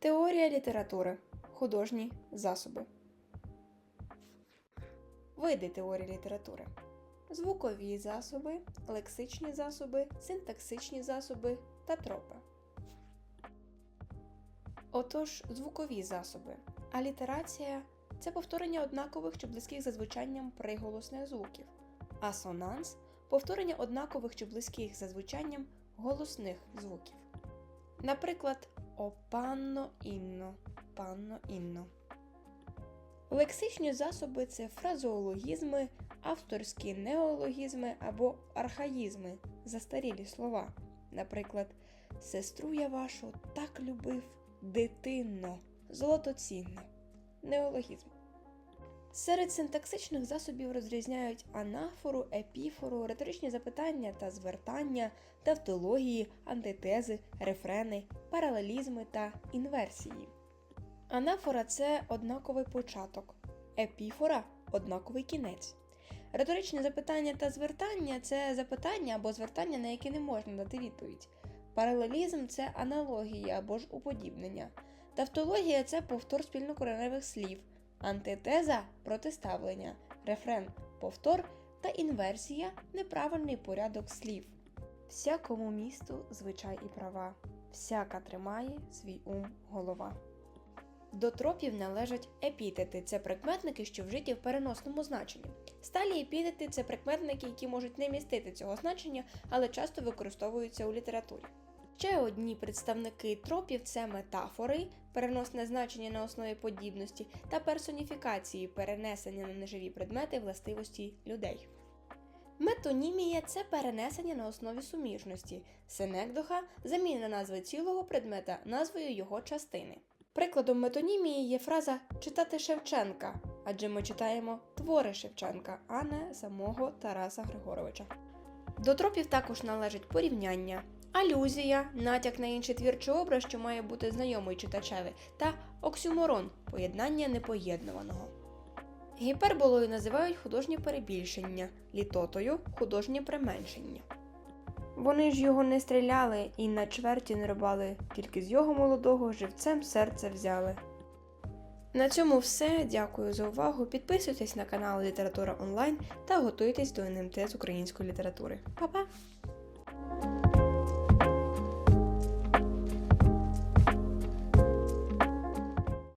Теорія літератури. Художні засоби. Види теорії літератури. Звукові засоби, лексичні засоби, синтаксичні засоби та тропи. Отож, звукові засоби. Алітерація це повторення однакових чи близьких за звучанням приголосних звуків. Асонанс повторення однакових чи близьких за звучанням голосних звуків. Наприклад, о панно інно, панно інно. Лексичні засоби це фразеологізми, авторські неологізми або архаїзми, застарілі слова. Наприклад, сестру я вашу так любив, дитинно, золотоцінно. Неологізм. Серед синтаксичних засобів розрізняють анафору, епіфору, риторичні запитання та звертання, тавтології, антитези, рефрени, паралелізми та інверсії. Анафора це однаковий початок, епіфора однаковий кінець. Риторичні запитання та звертання це запитання або звертання, на які не можна дати відповідь. Паралелізм це аналогія або ж уподібнення. Тавтологія це повтор спільнокореневих слів, антитеза протиставлення, рефрен повтор та інверсія неправильний порядок слів. Всякому місту звичай і права, всяка тримає свій ум голова. До тропів належать епітети це прикметники, що вжиті в переносному значенні. Сталі епітети це прикметники, які можуть не містити цього значення, але часто використовуються у літературі. Ще одні представники тропів це метафори, переносне значення на основі подібності та персоніфікації, перенесення на неживі предмети властивості людей. Метонімія це перенесення на основі суміжності. Синекдоха заміна назви цілого предмета назвою його частини. Прикладом метонімії є фраза читати Шевченка, адже ми читаємо твори Шевченка, а не самого Тараса Григоровича. До тропів також належить порівняння, алюзія, натяк на інший твір чи образ, що має бути знайомий читачеві, та оксюморон поєднання непоєднуваного. Гіперболою називають художнє перебільшення, літотою художнє применшення. Вони ж його не стріляли і на чверті не рубали, тільки з його молодого живцем серце взяли. На цьому все. Дякую за увагу. Підписуйтесь на канал Література Онлайн та готуйтесь до НМТ з української літератури. Па-па!